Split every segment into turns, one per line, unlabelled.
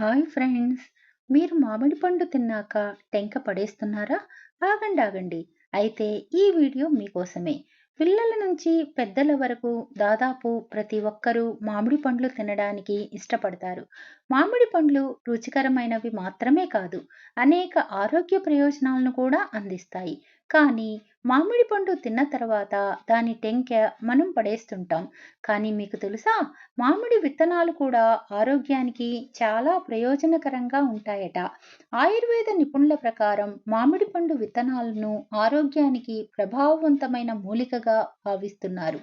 Hi friends మీరు మామిడి పండు తిన్నాక టెంక పడేస్తున్నారా? ఆగండి ఆగండి. అయితే ఈ వీడియో మీకోసమే. పిల్లల నుంచి పెద్దల వరకు దాదాపు ప్రతి ఒక్కరూ మామిడి పండ్లు తినడానికి ఇష్టపడతారు. మామిడి పండ్లు రుచికరమైనవి మాత్రమే కాదు అనేక ఆరోగ్య ప్రయోజనాలను కూడా అందిస్తాయి. కానీ మామిడి పండు తిన్న తర్వాత దాని టెంకె మనం పడేస్తుంటాం. కానీ మీకు తెలుసా మామిడి విత్తనాలు కూడా ఆరోగ్యానికి చాలా ప్రయోజనకరంగా ఉంటాయట. ఆయుర్వేద నిపుణుల ప్రకారం మామిడి పండు విత్తనాలను ఆరోగ్యానికి ప్రభావవంతమైన మూలికగా భావిస్తున్నారు.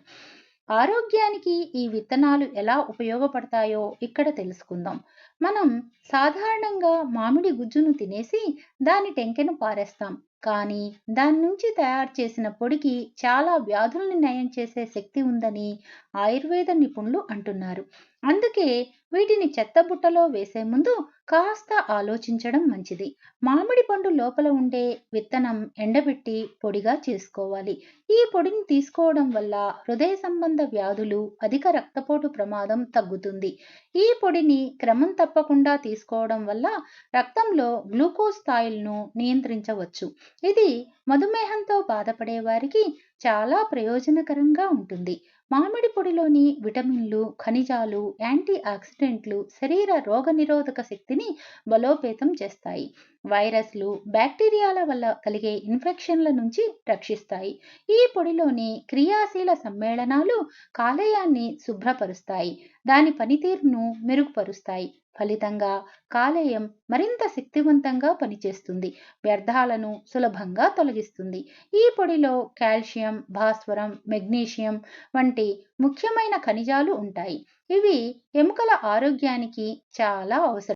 ఆరోగ్యానికి ఈ విత్తనాలు ఎలా ఉపయోగపడతాయో ఇక్కడ తెలుసుకుందాం. మనం సాధారణంగా మామిడి గుజ్జును తినేసి దాని టెంకెను పారేస్తాం. కానీ దాని నుంచి తయారు చేసిన పొడికి చాలా వ్యాధుల్ని నయం చేసే శక్తి ఉందని ఆయుర్వేద నిపుణులు అంటున్నారు. అందుకే వీటిని చెత్తబుట్టలో వేసే ముందు కాస్త ఆలోచించడం మంచిది. మామిడి పండు లోపల ఉండే విత్తనం ఎండబెట్టి పొడిగా చేసుకోవాలి. ఈ పొడిని తీసుకోవడం వల్ల హృదయ సంబంధ వ్యాధులు అధిక రక్తపోటు ప్రమాదం తగ్గుతుంది. ఈ పొడిని క్రమం తప్పకుండా తీసుకోవడం వల్ల రక్తంలో గ్లూకోజ్ స్థాయిలను నియంత్రించవచ్చు. ఇది మధుమేహంతో బాధపడే వారికి చాలా ప్రయోజనకరంగా ఉంటుంది. మామిడి పొడిలోని విటమిన్లు ఖనిజాలు యాంటీ ఆక్సిడెంట్లు శరీర రోగనిరోధక శక్తిని బలోపేతం చేస్తాయి. వైరస్లు బ్యాక్టీరియాల వల్ల కలిగే ఇన్ఫెక్షన్ల నుంచి రక్షిస్తాయి. ఈ పొడిలోని క్రియాశీల సమ్మేళనాలు కాలేయాన్ని శుభ్రపరుస్తాయి. దాని పనితీరును మెరుగుపరుస్తాయి. ఫలితంగా కాలేయం మరింత శక్తివంతంగా పనిచేస్తుంది. వ్యర్థాలను సులభంగా తొలగిస్తుంది. ఈ పొడిలో కాల్షియం భాస్వరం మెగ్నీషియం వంటి ముఖ్యమైన ఖనిజాలు ఉంటాయి. ఇవి ఎముకల ఆరోగ్యానికి చాలా అవసరం.